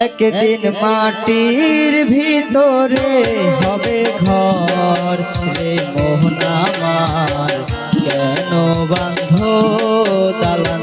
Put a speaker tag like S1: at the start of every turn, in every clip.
S1: একদিন মাটির ভিতরে হবে ঘর। রে মোহনামার কেন বান্ধ দালান?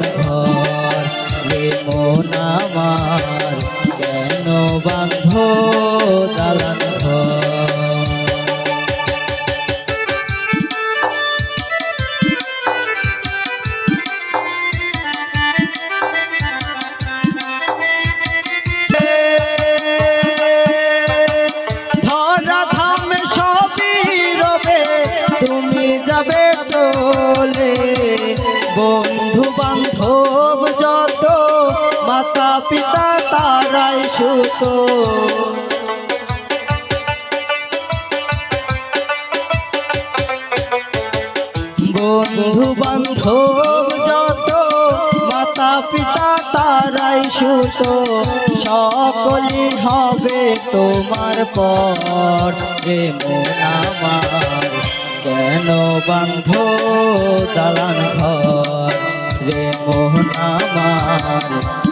S1: বন্ধু বান্ধব যত, মাতা পিতা তারাই সুত বন্ধু বান্ধব যত, মাতা পিতা তারাই সুত সকলই হবে তোমার পর রে মন আমার। কেন বান্ধ দালান আমার কেন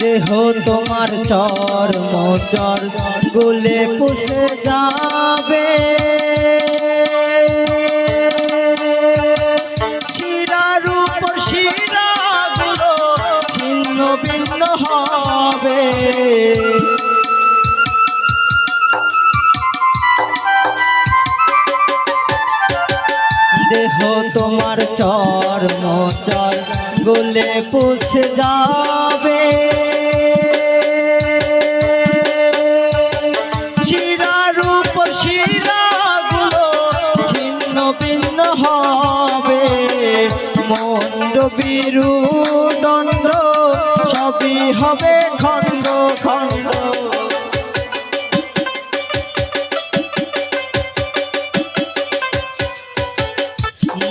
S1: দেহ তোমার চর মোচর গুলে পুষে যাবে। ছিন্ন ভিন্ন হবে। দেহ তোমার চর মোচর গুলে পুষে যাবে। ভিন্ন হবে। মন্ড বিরু দণ্ড সবই হবে খণ্ড খণ্ড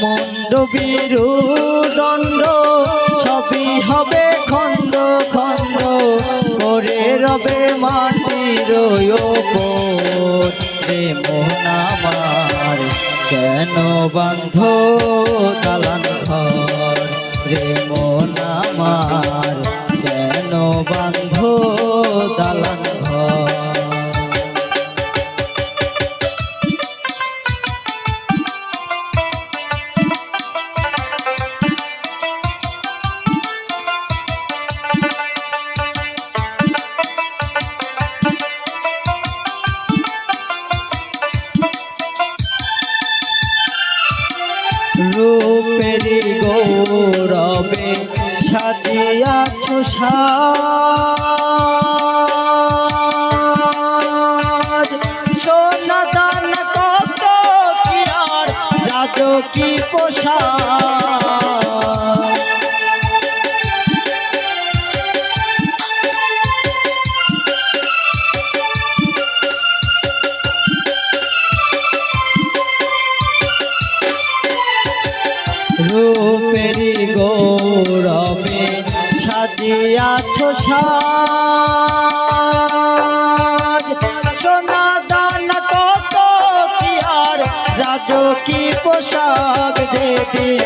S1: মন্ড বিরু দণ্ড সবই হবে খণ্ড খণ্ড করে রবে মাটির ওপর কেন বান্ধ দালান ঘর? রে মোহনামার রূপেরি গৌরবে সাজিয়া তুষার সোনা দান কত কি আর রাজ কি সাজ সোনা দান কত কি পোশাক যেদিন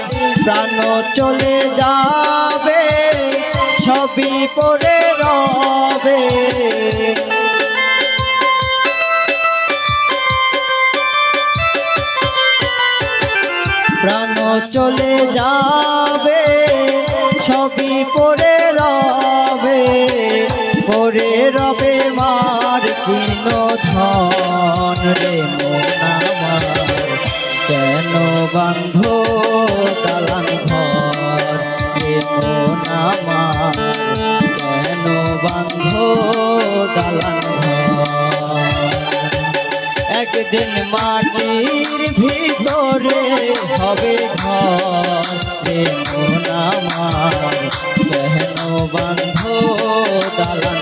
S1: প্রাণ চলে যাবে, সবই পরে রবে। প্রাণ চলে যাবে, সবই পরে রবে মার কিন ধন রে মোনামার কেন বান্ধ দালান ঘর রে মোনামার কেন বান্ধ দালান একদিন মাটির ভিতরে হবে ঘর রে মন আমার। কেন বান্ধ দালান